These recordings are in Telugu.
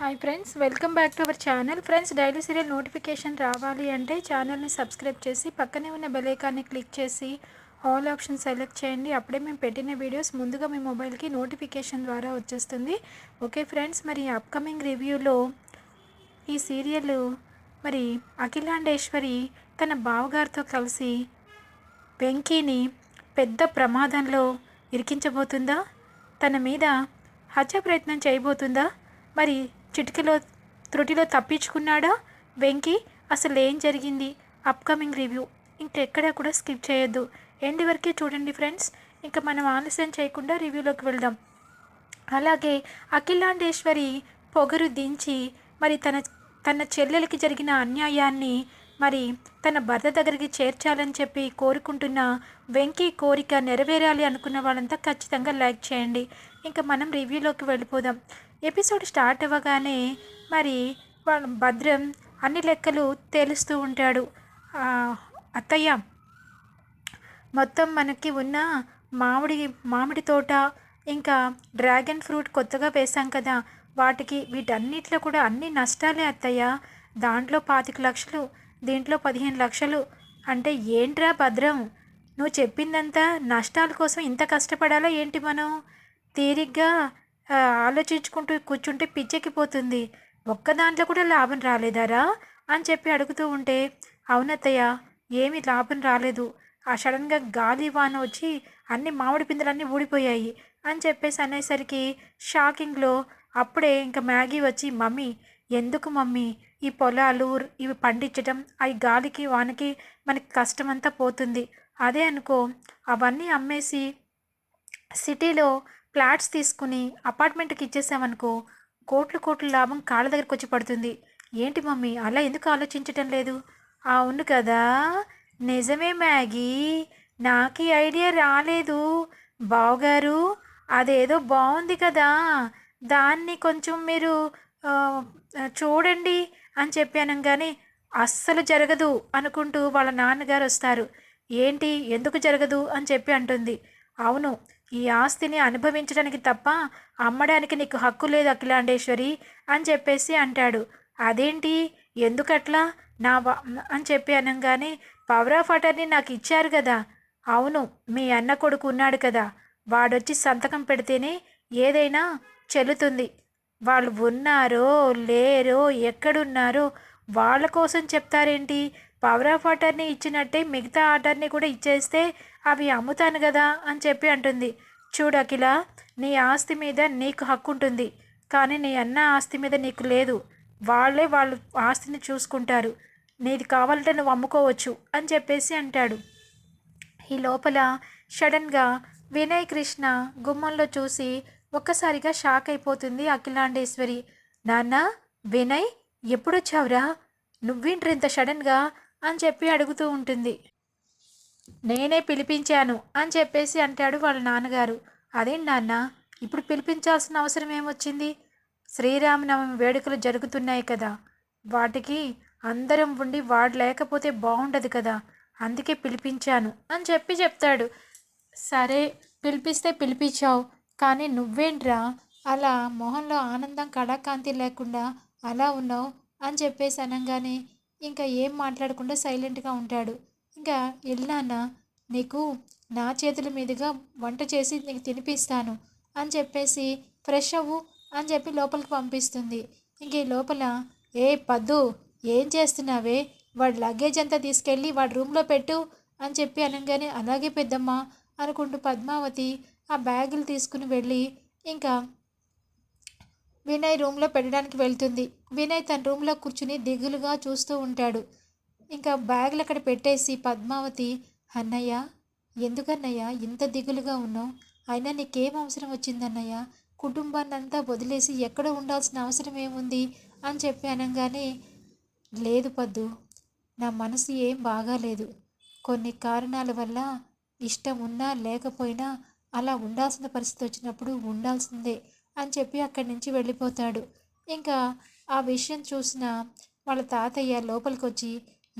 Hi friends welcome back to our channel friends daily serial notification రావాలి అంటే ఛానల్ని సబ్స్క్రైబ్ చేసి పక్కనే ఉన్న బెలైకాన్ని క్లిక్ చేసి ఆల్ ఆప్షన్ సెలెక్ట్ చేయండి. అప్పుడే మేము పెట్టిన వీడియోస్ ముందుగా మీ మొబైల్కి నోటిఫికేషన్ ద్వారా వచ్చేస్తుంది. ఓకే ఫ్రెండ్స్ మరి అప్కమింగ్ రివ్యూలో ఈ సీరియల్ మరి అఖిలాండేశ్వరి తన బావగారితో కలిసి వెంకీని పెద్ద ప్రమాదంలో ఇరికించబోతుందా? తన మీద హత్య ప్రయత్నం చేయబోతుందా? మరి చిటికలో త్రుటిలో తప్పించుకున్నాడా? వెంకీ అసలు ఏం జరిగింది? Upcoming review. ఇంకెక్కడ కూడా స్కిప్ చేయొద్దు. ఎండ్ వరకే చూడండి ఫ్రెండ్స్. ఇంకా మనం ఆలస్యం చేయకుండా రివ్యూలోకి వెళ్దాం. అలాగే అఖిలాండేశ్వరి పొగరు దించి మరి తన తన చెల్లెలకి జరిగిన అన్యాయాన్ని మరి తన భర్త దగ్గరికి చేర్చాలని చెప్పి కోరుకుంటున్న వెంకీ కోరిక నెరవేరాలి అనుకున్న వాళ్ళంతా ఖచ్చితంగా లైక్ చేయండి. ఇంకా మనం రివ్యూలోకి వెళ్ళిపోదాం. ఎపిసోడ్ స్టార్ట్ అవ్వగానే మరి భద్రం అన్ని లెక్కలు తేలుస్తూ ఉంటాడు. అత్తయ్య మొత్తం మనకి ఉన్న మామిడి మామిడి తోట ఇంకా డ్రాగన్ ఫ్రూట్ కొత్తగా వేసాం కదా వాటికి వీటన్నిటిలో కూడా అన్ని నష్టాలే అత్తయ్య. దాంట్లో పాతిక లక్షలు దీంట్లో పదిహేను లక్షలు. అంటే ఏంట్రా భద్రం? నువ్వు చెప్పిందంతా నష్టాల కోసం ఇంత కష్టపడాలా ఏంటి మనం? తీరిగ్గా ఆలోచించుకుంటూ కూర్చుంటే పిచ్చెక్కిపోతుంది. ఒక్క దాంట్లో కూడా లాభం రాలేదారా? అని చెప్పి అడుగుతూ ఉంటే అవునత్తయ్య ఏమీ లాభం రాలేదు. ఆ సడన్గా గాలి వాన వచ్చి అన్ని మామిడి పిందెలన్నీ ఊడిపోయాయి అని చెప్పేసి అనేసరికి షాకింగ్లో అప్పుడే ఇంకా మ్యాగీ వచ్చి మమ్మీ ఎందుకు మమ్మీ? ఈ పొలాలు ఇవి పండించడం అవి గాలికి వానకి మనకి కష్టమంతా పోతుంది. అదే అనుకో అవన్నీ అమ్మేసి సిటీలో ఫ్లాట్స్ తీసుకుని అపార్ట్మెంట్కి ఇచ్చేసామనుకో కోట్లు కోట్ల లాభం కాళ్ళ దగ్గరకు వచ్చి పడుతుంది. ఏంటి మమ్మీ అలా ఎందుకు ఆలోచించటం లేదు? అవును కదా. నిజమే మ్యాగీ నాకు ఈ ఐడియా రాలేదు. బావగారు అదేదో బాగుంది కదా. దాన్ని కొంచెం మీరు చూడండి అని చెప్పాను కానీ అస్సలు జరగదు అనుకుంటూ వాళ్ళ నాన్నగారు వస్తారు. ఏంటి ఎందుకు జరగదు అని చెప్పి అంటుంది. అవును ఈ ఆస్తిని అనుభవించడానికి తప్ప అమ్మడానికి నీకు హక్కు లేదు అఖిలాండేశ్వరి అని చెప్పేసి అంటాడు. అదేంటి? ఎందుకట్లా? నా అని చెప్పి అనగానే పవర్ ఆఫ్ అటర్నీ నాకు ఇచ్చారు కదా. అవును మీ అన్న కొడుకు ఉన్నాడు కదా. వాడొచ్చి సంతకం పెడితేనే ఏదైనా చెల్లుతుంది. వాళ్ళు ఉన్నారో లేరో ఎక్కడున్నారో వాళ్ళ కోసం చెప్తారేంటి? పవర్ ఆఫ్ అటర్నీ ఇచ్చినట్టే మిగతా అటర్నీ కూడా ఇచ్చేస్తే అవి అమ్ముతాను కదా అని చెప్పి అంటుంది. చూడు అఖిల నీ ఆస్తి మీద నీకు హక్కు ఉంటుంది కానీ నీ అన్న ఆస్తి మీద నీకు లేదు. వాళ్ళే వాళ్ళు ఆస్తిని చూసుకుంటారు. నీది కావాలంటే నువ్వు అమ్ముకోవచ్చు అని చెప్పేసి అంటాడు. ఈ లోపల సడన్గా వినయ్ కృష్ణ గుమ్మంలో చూసి ఒక్కసారిగా షాక్ అయిపోతుంది అఖిలాండేశ్వరి. నాన్న వినయ్ ఎప్పుడొచ్చావురా? నువ్వేంట్రింత సడన్గా? అని చెప్పి అడుగుతూ ఉంటుంది. నేనే పిలిపించాను అని చెప్పేసి అంటాడు వాళ్ళ నాన్నగారు. అదేంటి నాన్న ఇప్పుడు పిలిపించాల్సిన అవసరం ఏమొచ్చింది? శ్రీరామనవమి వేడుకలు జరుగుతున్నాయి కదా. వాటికి అందరం ఉండి వాడు లేకపోతే బాగుండదు కదా. అందుకే పిలిపించాను అని చెప్పి చెప్తాడు. సరే పిలిపిస్తే పిలిపించావు కానీ నువ్వేంట్రా? అలా మొహంలో ఆనందం కళాకాంతి లేకుండా అలా ఉన్నావు అని చెప్పేసి అనగానే ఇంకా ఏం మాట్లాడకుండా సైలెంట్గా ఉంటాడు. ఇంకా వెళ్ళానా నీకు నా చేతుల మీదుగా వంట చేసి నీకు తినిపిస్తాను అని చెప్పేసి ఫ్రెష్ అవ్వు అని చెప్పి లోపలికి పంపిస్తుంది. ఇంక ఈ లోపల ఏ పద్దు ఏం చేస్తున్నావే? వాడి లగేజ్ అంతా తీసుకెళ్ళి వాడి రూమ్లో పెట్టు అని చెప్పి అనగానే అలాగే పెద్దమ్మ అనుకుంటూ పద్మావతి ఆ బ్యాగులు తీసుకుని వెళ్ళి ఇంకా వినయ్ రూమ్లో పెట్టడానికి వెళ్తుంది. వినయ్ తన రూమ్లో కూర్చుని దిగులుగా చూస్తూ ఉంటాడు. ఇంకా బ్యాగులు అక్కడ పెట్టేసి పద్మావతి అన్నయ్య ఎందుకన్నయ్య ఇంత దిగులుగా ఉన్నావు? అయినా నీకేం అవసరం వచ్చిందన్నయ్య? కుటుంబాన్ని అంతా వదిలేసి ఎక్కడ ఉండాల్సిన అవసరం ఏముంది? అని చెప్పి అనగానే లేదు పద్దు నా మనసు ఏం బాగాలేదు. కొన్ని కారణాల వల్ల ఇష్టం ఉన్నా లేకపోయినా అలా ఉండాల్సిన పరిస్థితి వచ్చినప్పుడు ఉండాల్సిందే అని చెప్పి అక్కడి నుంచి వెళ్ళిపోతాడు. ఇంకా ఆ విషయం చూసిన వాళ్ళ తాతయ్య లోపలికి వచ్చి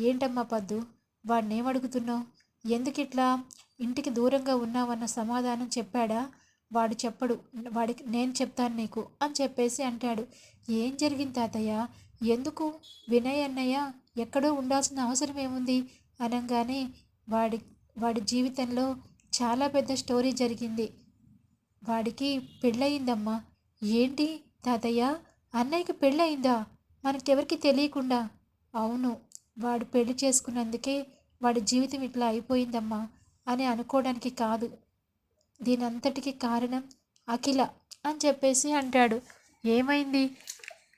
ఏంటమ్మా పద్దు? వాడినేమడుగుతున్నావు? ఎందుకిట్లా? ఇంటికి దూరంగా ఉన్నావన్న సమాధానం చెప్పాడా? వాడు చెప్పడు. వాడికి నేను చెప్తాను నీకు అని చెప్పేసి అంటాడు. ఏం జరిగింది తాతయ్య? ఎందుకు? వినయ్ అన్నయ్య ఎక్కడో ఉండాల్సిన అవసరం ఏముంది అనగానే వాడి వాడి జీవితంలో చాలా పెద్ద స్టోరీ జరిగింది. వాడికి పెళ్ళయిందమ్మా. ఏంటి తాతయ్య? అన్నయ్యకి పెళ్ళయిందా? మనకెవరికి తెలియకుండా. అవును. వాడు పెళ్ళి చేసుకున్నందుకే వాడి జీవితం ఇట్లా అయిపోయిందమ్మా అని అనుకోవడానికి కాదు. దీనంతటికి కారణం అఖిల అని చెప్పేసి అంటాడు. ఏమైంది?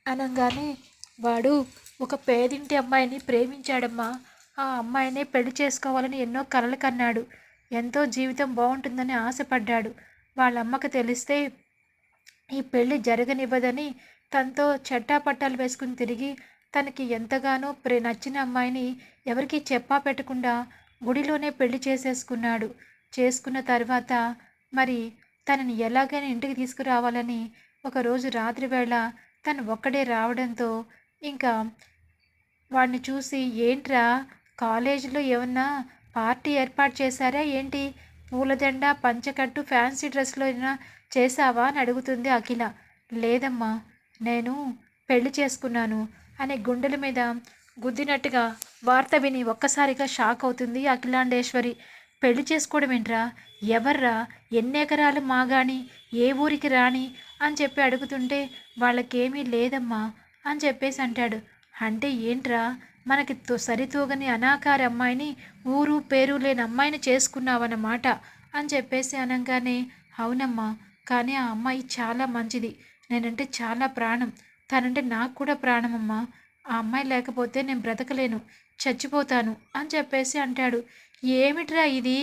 అనగానే వాడు ఒక పేదింటి అమ్మాయిని ప్రేమించాడమ్మా. ఆ అమ్మాయినే పెళ్ళి చేసుకోవాలని ఎన్నో కలలు కన్నాడు. ఎంతో జీవితం బాగుంటుందని ఆశపడ్డాడు. వాళ్ళ అమ్మకు తెలిస్తే ఈ పెళ్ళి జరగనివ్వదని తనతో చట్టాపట్టాలు వేసుకుని తిరిగి తనకి ఎంతగానో ప్రే నచ్చిన అమ్మాయిని ఎవరికీ చెప్పా పెట్టకుండా గుడిలోనే పెళ్ళి చేసేసుకున్నాడు. చేసుకున్న తర్వాత మరి తనని ఎలాగైనా ఇంటికి తీసుకురావాలని ఒకరోజు రాత్రి వేళ తను ఒక్కడే రావడంతో ఇంకా వాడిని చూసి ఏంట్రా కాలేజీలో ఏమన్నా పార్టీ ఏర్పాటు చేశారా ఏంటి? పూలదండ పంచకట్టు ఫ్యాన్సీ డ్రెస్లో అయినా చేశావా? అని అడుగుతుంది అఖిల. లేదమ్మా నేను పెళ్ళి చేసుకున్నాను. అనే గుండెల మీద గుద్దినట్టుగా వార్త విని ఒక్కసారిగా షాక్ అవుతుంది అఖిలాండేశ్వరి. పెళ్ళి చేసుకోవడం ఏంట్రా ఎవర్రా? ఎన్ని ఎకరాలు మాగాని? ఏ ఊరికి రాని అని చెప్పి అడుగుతుంటే వాళ్ళకేమీ లేదమ్మా అని చెప్పేసి అంటాడు. అంటే ఏంట్రా? మనకి తో సరితూగని అనాకారి అమ్మాయిని ఊరు పేరు లేని అమ్మాయిని చేసుకున్నావన్నమాట అని చెప్పేసి అనగానే అవునమ్మా కానీ ఆ అమ్మాయి చాలా మంచిది. నేనంటే చాలా ప్రాణం. తనంటే నాకు కూడా ప్రాణమమ్మా. ఆ అమ్మాయి లేకపోతే నేను బ్రతకలేను చచ్చిపోతాను అని చెప్పేసి అంటాడు. ఏమిట్రా ఇది?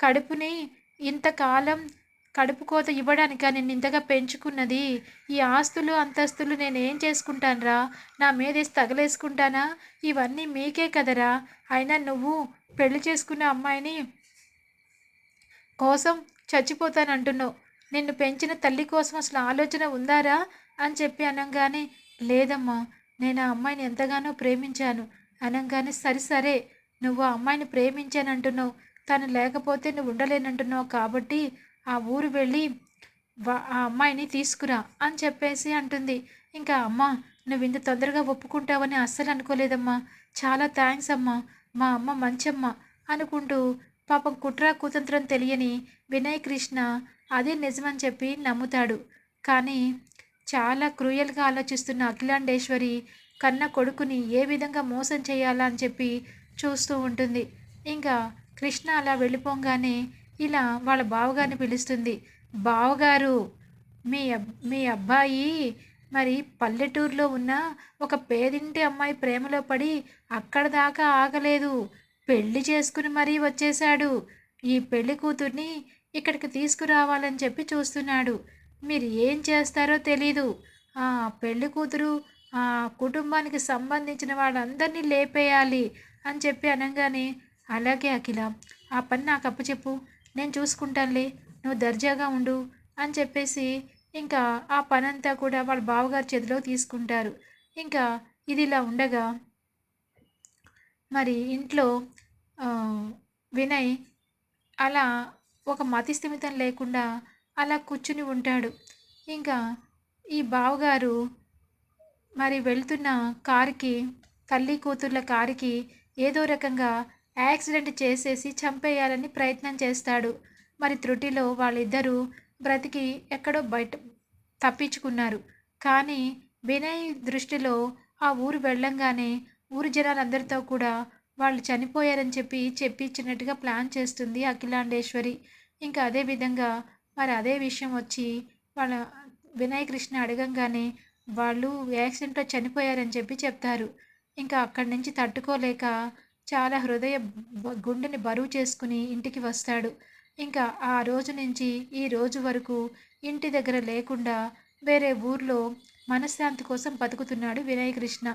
కడుపుని ఇంతకాలం కడుపు కోత ఇవ్వడానిక నేను ఇంతగా పెంచుకున్నది? ఈ ఆస్తులు అంతస్తులు నేనేం చేసుకుంటానురా? నా మీదేసి తగలేసుకుంటానా? ఇవన్నీ మీకే కదరా. అయినా నువ్వు పెళ్ళి చేసుకున్న అమ్మాయిని కోసం చచ్చిపోతానంటున్నావు. నిన్ను పెంచిన తల్లి కోసం అసలు ఆలోచన ఉందారా? అని చెప్పి అనగానే లేదమ్మా నేను ఆ అమ్మాయిని ఎంతగానో ప్రేమించాను. అనగానే సరి సరే నువ్వు ఆ అమ్మాయిని ప్రేమించానంటున్నావు. తను లేకపోతే నువ్వు ఉండలేనంటున్నావు కాబట్టి ఆ ఊరు వెళ్ళి ఆ అమ్మాయిని తీసుకురా అని చెప్పేసి అంటుంది. ఇంకా అమ్మ నువ్వు ఇంత తొందరగా ఒప్పుకుంటావని అస్సలు అనుకోలేదమ్మా. చాలా థ్యాంక్స్ అమ్మా. మా అమ్మ మంచమ్మ అనుకుంటూ పాపం కుట్ర కుతంత్రం తెలియని వినయ్ కృష్ణ అదే నిజమని చెప్పి నమ్ముతాడు. కానీ చాలా క్రూయల్గా ఆలోచిస్తున్న అఖిలాండేశ్వరి కన్న కొడుకుని ఏ విధంగా మోసం చేయాలా అని చెప్పి చూస్తూ ఉంటుంది. ఇంకా కృష్ణ అలా వెళ్ళిపోగానే ఇలా వాళ్ళ బావగారిని పిలుస్తుంది. బావగారు మీ మీ అబ్బాయి మరి పల్లెటూరులో ఉన్న ఒక పేదింటి అమ్మాయి ప్రేమలో పడి అక్కడ దాకా ఆగలేదు. పెళ్ళి చేసుకుని మరీ వచ్చేశాడు. ఈ పెళ్ళి కూతుర్ని ఇక్కడికి తీసుకురావాలని చెప్పి చూస్తున్నాడు. మీరు ఏం చేస్తారో తెలీదు. ఆ పెళ్ళి కూతురు ఆ కుటుంబానికి సంబంధించిన వాళ్ళందరినీ లేపేయాలి అని చెప్పి అనగానే అలాగే అఖిల ఆ పని నాకు అప్పచెప్పు నేను చూసుకుంటానులే. నువ్వు దర్జాగా ఉండు అని చెప్పేసి ఇంకా ఆ పనంతా కూడా వాళ్ళ బావగారి చేతిలో తీసుకుంటారు. ఇంకా ఇది ఇలా ఉండగా మరి ఇంట్లో వినయ్ అలా ఒక మతిస్థిమితం లేకుండా అలా కూర్చుని ఉంటాడు. ఇంకా ఈ బావగారు మరి వెళ్తున్న కారుకి తల్లి కూతుర్ల కారుకి ఏదో రకంగా యాక్సిడెంట్ చేసేసి చంపేయాలని ప్రయత్నం చేస్తాడు. మరి త్రుటిలో వాళ్ళిద్దరూ బ్రతికి ఎక్కడో బయట తప్పించుకున్నారు. కానీ వినయ్ దృష్టిలో ఆ ఊరు వెళ్ళంగానే ఊరు జనాలందరితో కూడా వాళ్ళు చనిపోయారని చెప్పి చెప్పించినట్టుగా ప్లాన్ చేస్తుంది అఖిలాండేశ్వరి. ఇంకా అదే విధంగా మరి అదే విషయం వచ్చి వాళ్ళ వినయకృష్ణ అడగంగానే వాళ్ళు యాక్సిడెంట్లో చనిపోయారని చెప్పి చెప్తారు. ఇంకా అక్కడి నుంచి తట్టుకోలేక చాలా హృదయ గుండెని బరువు చేసుకుని ఇంటికి వస్తాడు. ఇంకా ఆ రోజు నుంచి ఈ రోజు వరకు ఇంటి దగ్గర లేకుండా వేరే ఊర్లో మనశ్శాంతి కోసం బతుకుతున్నాడు వినయకృష్ణ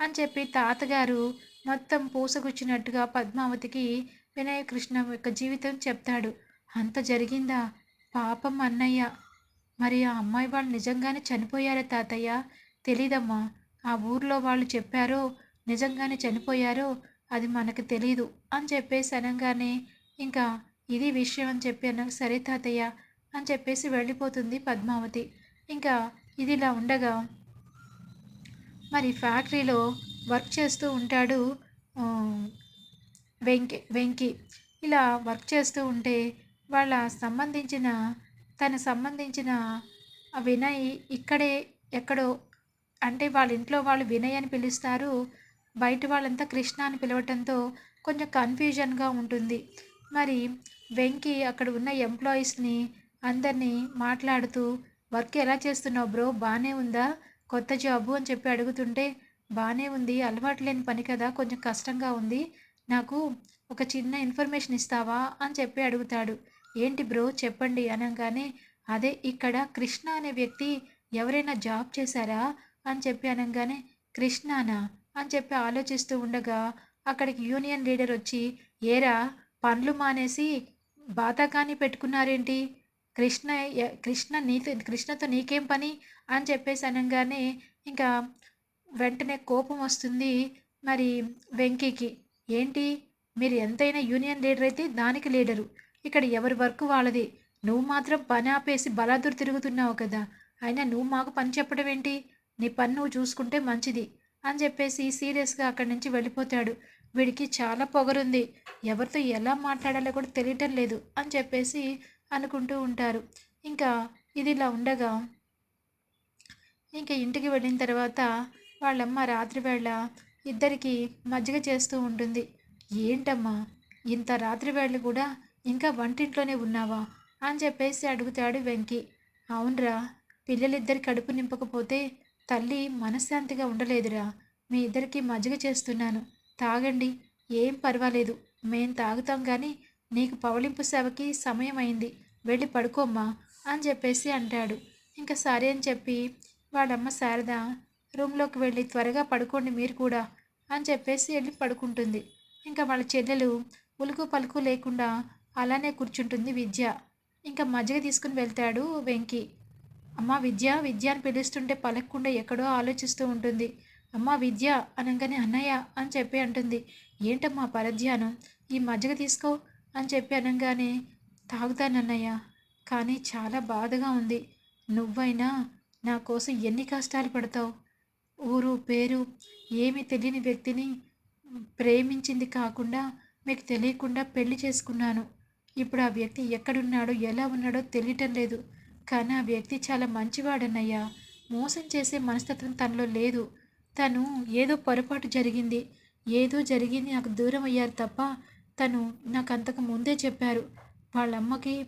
అని చెప్పి తాతగారు మొత్తం పూసగుచ్చినట్టుగా పద్మావతికి వినయకృష్ణ యొక్క జీవితం చెప్తాడు. అంత జరిగిందా? పాపం అన్నయ్య. మరి ఆ అమ్మాయి వాళ్ళు నిజంగానే చనిపోయారా తాతయ్య? తెలీదమ్మా. ఆ ఊర్లో వాళ్ళు చెప్పారో నిజంగానే చనిపోయారో అది మనకు తెలీదు అని చెప్పేసి అనగానే ఇంకా ఇది విషయం అని చెప్పి అన్నాక సరే తాతయ్య అని చెప్పేసి వెళ్ళిపోతుంది పద్మావతి. ఇంకా ఇది ఇలా ఉండగా మరి ఫ్యాక్టరీలో వర్క్ చేస్తూ ఉంటాడు వెంకి వెంకి. ఇలా వర్క్ చేస్తూ ఉంటే వాళ్ళ సంబంధించిన తను సంబంధించిన వినయ్ ఇక్కడే ఎక్కడో అంటే వాళ్ళ ఇంట్లో వాళ్ళు వినయ్ అని పిలుస్తారు. బయట వాళ్ళంతా కృష్ణ అని పిలవటంతో కొంచెం కన్ఫ్యూజన్గా ఉంటుంది. మరి వెంకీ అక్కడ ఉన్న ఎంప్లాయీస్ని అందరినీ మాట్లాడుతూ వర్క్ ఎలా చేస్తున్నావు బ్రో? బాగానే ఉందా? కొత్త జాబు? అని చెప్పి అడుగుతుంటే బాగానే ఉంది. అలవాటు లేని పని కదా? కొంచెం కష్టంగా ఉంది. నాకు ఒక చిన్న ఇన్ఫర్మేషన్ ఇస్తావా? అని చెప్పి అడుగుతాడు. ఏంటి బ్రో చెప్పండి అనగానే అదే ఇక్కడ కృష్ణ అనే వ్యక్తి ఎవరైనా జాబ్ చేశారా? అని చెప్పి అనగానే కృష్ణానా? అని చెప్పి ఆలోచిస్తూ ఉండగా అక్కడికి యూనియన్ లీడర్ వచ్చి ఏరా పనులు మానేసి బాతాకాని పెట్టుకున్నారేంటి? కృష్ణ కృష్ణ నీతో కృష్ణతో నీకేం పని? అని చెప్పేసి అనగానే ఇంకా వెంటనే కోపం వస్తుంది మరి వెంకీకి. ఏంటి? మీరు ఎంతైనా యూనియన్ లీడర్ అయితే దానికి లీడరు. ఇక్కడ ఎవరి వర్క్ వాళ్ళది? నువ్వు మాత్రం పని ఆపేసి బలాదురు తిరుగుతున్నావు కదా. అయినా నువ్వు మాకు పని చెప్పడం ఏంటి? నీ పని నువ్వు చూసుకుంటే మంచిది అని చెప్పేసి సీరియస్గా అక్కడి నుంచి వెళ్ళిపోతాడు. వీడికి చాలా పొగరుంది. ఎవరితో ఎలా మాట్లాడాలో కూడా తెలియటం లేదు అని చెప్పేసి అనుకుంటూ ఉంటారు. ఇంకా ఇది ఇలా ఉండగా ఇంకా ఇంటికి వెళ్ళిన తర్వాత వాళ్ళమ్మ రాత్రి వేళ ఇద్దరికి మజ్జిగ చేస్తూ ఉంటుంది. ఏంటమ్మా? ఇంత రాత్రి వేళ కూడా ఇంకా వంటింట్లోనే ఉన్నావా? అని చెప్పేసి అడుగుతాడు వెంకి. అవునరా పిల్లలిద్దరి కడుపు నింపకపోతే తల్లి మనశ్శాంతిగా ఉండలేదురా. మీ ఇద్దరికి మజ్జిగ చేస్తున్నాను. తాగండి. ఏం పర్వాలేదు. మేం తాగుతాం కానీ నీకు పవలింపు సేవకి సమయం అయింది వెళ్ళి పడుకోమ్మా అని చెప్పేసి అంటాడు. ఇంకా సరే అని చెప్పి వాళ్ళమ్మ శారద రూమ్లోకి వెళ్ళి త్వరగా పడుకోండి మీరు కూడా అని చెప్పేసి వెళ్ళి పడుకుంటుంది. ఇంకా వాళ్ళ చెల్లెలు ఉలుకు పలుకు లేకుండా అలానే కూర్చుంటుంది విద్య. ఇంకా మజ్జిగ తీసుకుని వెళ్తాడు వెంకి. అమ్మ విద్య విద్య అని పిలుస్తుంటే పలకకుండా ఎక్కడో ఆలోచిస్తూ ఉంటుంది. అమ్మ విద్య అనగానే అన్నయ్య అని చెప్పి అంటుంది. ఏంటమ్మా పరధ్యానం? ఈ మజ్జిగ తీసుకో అని చెప్పి అనగానే తాగుతానన్నయ్య కానీ చాలా బాధగా ఉంది. నువ్వైనా నా కోసం ఎన్ని కష్టాలు పడతావు? ఊరు పేరు ఏమీ తెలియని వ్యక్తిని ప్రేమించింది కాకుండా మీకు తెలియకుండా పెళ్ళి చేసుకున్నాను. ఇప్పుడు ఆ వ్యక్తి ఎక్కడున్నాడో ఎలా ఉన్నాడో తెలియటం లేదు. కానీ ఆ వ్యక్తి చాలా మంచివాడన్నయ్యా. మోసం చేసే మనస్తత్వం తనలో లేదు. తను ఏదో పొరపాటు జరిగింది. ఏదో జరిగింది నాకు దూరం అయ్యారు తప్ప తను నాకు అంతకు ముందే చెప్పారు. వాళ్ళమ్మకి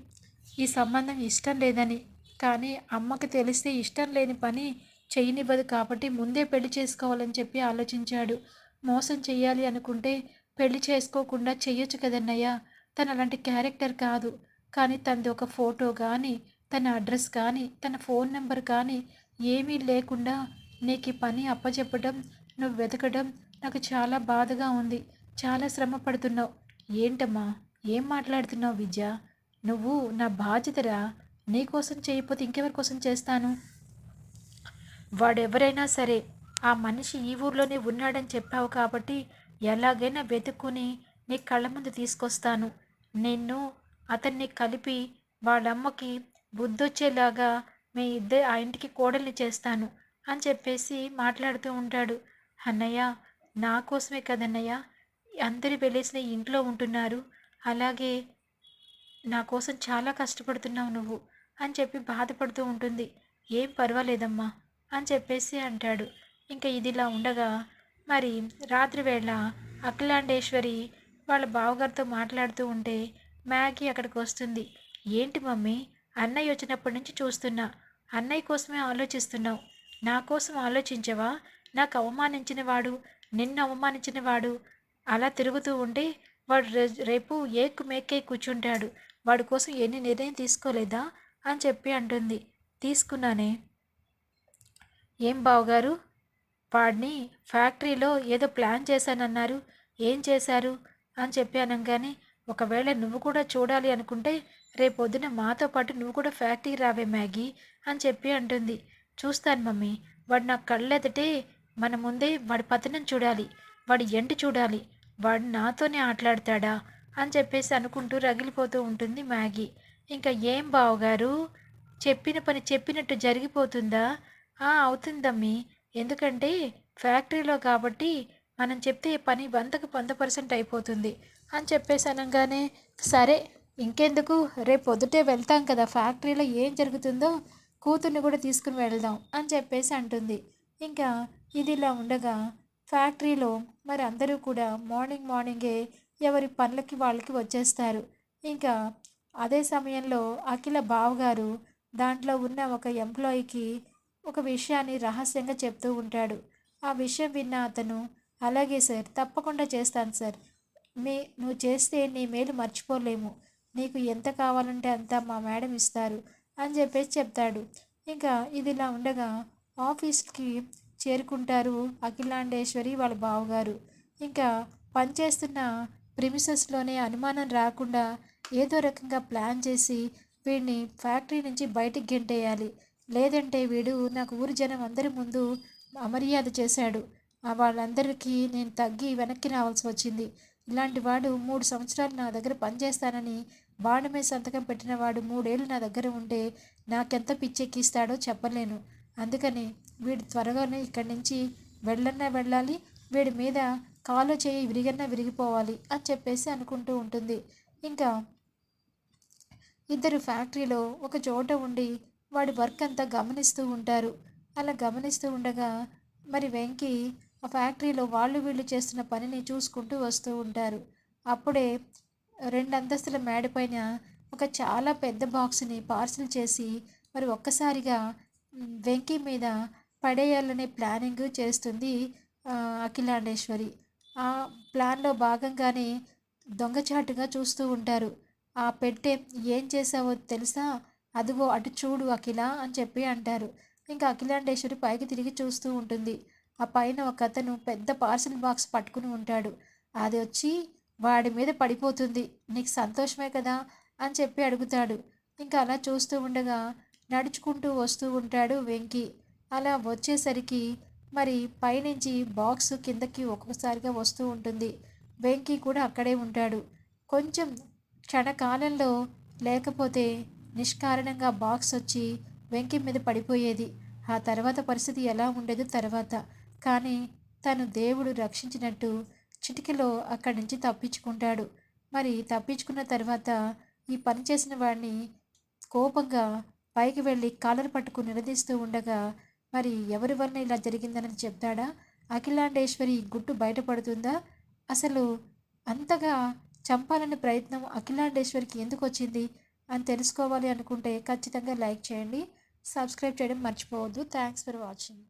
ఈ సంబంధం ఇష్టం లేదని. కానీ అమ్మకి తెలిస్తే ఇష్టం లేని పని చేయనివ్వదు కాబట్టి ముందే పెళ్ళి చేసుకోవాలని చెప్పి ఆలోచించాడు. మోసం చేయాలి అనుకుంటే పెళ్ళి చేసుకోకుండా చెయ్యొచ్చు కదన్నయ్యా. తన అలాంటి క్యారెక్టర్ కాదు. కానీ తనది ఒక ఫోటో కానీ తన అడ్రస్ కానీ తన ఫోన్ నెంబర్ కానీ ఏమీ లేకుండా నీకు ఈ పని అప్పచెప్పడం నువ్వు వెతకడం నాకు చాలా బాధగా ఉంది. చాలా శ్రమ పడుతున్నావు. ఏంటమ్మా? ఏం మాట్లాడుతున్నావు విద్య? నువ్వు నా బాధ్యతరా? నీకోసం చేయకపోతే ఇంకెవరి కోసం చేస్తాను? వాడెవరైనా సరే ఆ మనిషి ఈ ఊర్లోనే ఉన్నాడని చెప్పావు కాబట్టి ఎలాగైనా వెతుక్కుని నీ కళ్ళ ముందు తీసుకొస్తాను. నిన్ను అతన్ని కలిపి వాళ్ళమ్మకి బుద్ధొచ్చేలాగా మీ ఇద్దరు ఆ ఇంటికి కోడల్ని చేస్తాను అని చెప్పేసి మాట్లాడుతూ ఉంటాడు. అన్నయ్య నా కోసమే కదన్నయ్య అందరి వెళ్ళేసిన ఇంట్లో ఉంటున్నారు. అలాగే నా కోసం చాలా కష్టపడుతున్నావు నువ్వు అని చెప్పి బాధపడుతూ ఉంటుంది. ఏం పర్వాలేదమ్మా అని చెప్పేసి అంటాడు. ఇంకా ఇదిలా ఉండగా మరి రాత్రి వేళ అఖిలాండేశ్వరి వాళ్ళ బావగారితో మాట్లాడుతూ ఉంటే మ్యాగీ అక్కడికి వస్తుంది. ఏంటి మమ్మీ? అన్నయ్య వచ్చినప్పటి నుంచి చూస్తున్నా. అన్నయ్య కోసమే ఆలోచిస్తున్నావు. నా కోసం ఆలోచించవా? నాకు అవమానించిన వాడు నిన్ను అవమానించిన వాడు. అలా తిరుగుతూ ఉంటే వాడు రే- రేపు ఏకు మేకే కూర్చుంటాడు. వాడి కోసం ఎన్ని నిర్ణయం తీసుకోలేదా? అని చెప్పి అంటుంది. తీసుకున్నానే. ఏం బావగారు? వాడిని ఫ్యాక్టరీలో ఏదో ప్లాన్ చేశానన్నారు. ఏం చేశారు? అని చెప్పాను కానీ ఒకవేళ నువ్వు కూడా చూడాలి అనుకుంటే రేపొద్దున మాతో పాటు నువ్వు కూడా ఫ్యాక్టరీకి రావే మ్యాగీ అని చెప్పి అంటుంది. చూస్తాను మమ్మీ. వాడు నా కళ్ళెదటే మన ముందే వాడి పతనం చూడాలి. వాడి ఎంటి చూడాలి. వాడు నాతోనే ఆటలాడతాడా అని చెప్పేసి అనుకుంటూ రగిలిపోతూ ఉంటుంది మ్యాగీ. ఇంకా ఏం బావగారు? చెప్పిన పని చెప్పినట్టు జరిగిపోతుందా? ఆ అవుతుందమ్మి. ఎందుకంటే ఫ్యాక్టరీలో కాబట్టి మనం చెప్తే పని వందకు వంద పర్సెంట్ అయిపోతుంది అని చెప్పేసి అనగానే సరే ఇంకెందుకు? రేపు పొద్దుటే వెళ్తాం కదా ఫ్యాక్టరీలో ఏం జరుగుతుందో కూతుర్ని కూడా తీసుకుని వెళ్దాం అని చెప్పేసి అంటుంది. ఇంకా ఇదిలా ఉండగా ఫ్యాక్టరీలో మరి అందరూ కూడా మార్నింగ్ మార్నింగే ఎవరి పనులకి వాళ్ళకి వచ్చేస్తారు. ఇంకా అదే సమయంలో అఖిల బావగారు దాంట్లో ఉన్న ఒక ఎంప్లాయీకి ఒక విషయాన్ని రహస్యంగా చెప్తూ ఉంటాడు. ఆ విషయం విన్న అతను అలాగే సార్ తప్పకుండా చేస్తాను సార్. మీ నువ్వు చేస్తే నీ మేలు మర్చిపోలేము. నీకు ఎంత కావాలంటే అంత మా మేడం ఇస్తారు అని చెప్పేసి చెప్తాడు. ఇంకా ఇదిలా ఉండగా ఆఫీస్కి చేరుకుంటారు అఖిలాండేశ్వరి వాళ్ళ బావగారు. ఇంకా పనిచేస్తున్న ప్రిమిసెస్లోనే అనుమానం రాకుండా ఏదో రకంగా ప్లాన్ చేసి వీడిని ఫ్యాక్టరీ నుంచి బయటికి గెంటేయాలి. లేదంటే వీడు నాకు ఊరి జనం అందరి ముందు అమర్యాద చేశాడు. వాళ్ళందరికీ నేను తగ్గి వెనక్కి రావాల్సి వచ్చింది. ఇలాంటి వాడు మూడు సంవత్సరాలు నా దగ్గర పనిచేస్తానని బాండ్ మీద సంతకం పెట్టిన వాడు మూడేళ్ళు నా దగ్గర ఉంటే నాకెంత పిచ్చెక్కిస్తాడో చెప్పలేను. అందుకని వీడు త్వరగానే ఇక్కడి నుంచి వెళ్ళన్నా వెళ్ళాలి వీడి మీద కాలు చేయి విరిగన్నా విరిగిపోవాలి అని చెప్పేసి అనుకుంటూ ఉంటుంది. ఇంకా ఇద్దరు ఫ్యాక్టరీలో ఒక చోట ఉండి వాడి వర్క్ అంతా గమనిస్తూ ఉంటారు. అలా గమనిస్తూ ఉండగా మరి వెంకీ ఆ ఫ్యాక్టరీలో వాళ్ళు వీళ్ళు చేస్తున్న పనిని చూసుకుంటూ వస్తూ ఉంటారు. అప్పుడే రెండు అంతస్తుల మేడపైన ఒక చాలా పెద్ద బాక్స్ని పార్సిల్ చేసి మరి ఒక్కసారిగా వెంకీ మీద పడేయాలనే ప్లానింగ్ చేస్తుంది అఖిలాండేశ్వరి. ఆ ప్లాన్లో భాగంగానే దొంగచాటుగా చూస్తూ ఉంటారు. ఆ పెట్టే ఏం చేసావో తెలుసా? అదిగో అటు చూడు అఖిల అని చెప్పి అంటారు. ఇంకా అఖిలాండేశ్వరి పైకి తిరిగి చూస్తూ ఉంటుంది. ఆ పైన ఒక అతను పెద్ద పార్సల్ బాక్స్ పట్టుకుని ఉంటాడు. అది వచ్చి వాడి మీద పడిపోతుంది. నీకు సంతోషమే కదా? అని చెప్పి అడుగుతాడు. ఇంకా అలా చూస్తూ ఉండగా నడుచుకుంటూ వస్తూ ఉంటాడు వెంకీ. అలా వచ్చేసరికి మరి పైనుంచి బాక్స్ కిందకి ఒక్కొక్కసారిగా వస్తూ ఉంటుంది. వెంకీ కూడా అక్కడే ఉంటాడు. కొంచెం క్షణకాలంలో లేకపోతే నిష్కారణంగా బాక్స్ వచ్చి వెంకీ మీద పడిపోయేది. ఆ తర్వాత పరిస్థితి ఎలా ఉండేదో తర్వాత. కానీ తను దేవుడు రక్షించినట్టు చిటికలో అక్కడి నుంచి తప్పించుకుంటాడు. మరి తప్పించుకున్న తర్వాత ఈ పని చేసిన వాడిని కోపంగా పైకి వెళ్ళి కాలర్ పట్టుకు నిలదీస్తూ ఉండగా మరి ఎవరి వలన ఇలా జరిగిందని చెప్తాడా? అఖిలాండేశ్వరి గుట్టు బయటపడుతుందా? అసలు అంతగా చంపాలనే ప్రయత్నం అఖిలాండేశ్వరికి ఎందుకు వచ్చింది? అని తెలుసుకోవాలి అనుకుంటే ఖచ్చితంగా లైక్ చేయండి. సబ్స్క్రైబ్ చేయడం మర్చిపోవద్దు. Thanks for watching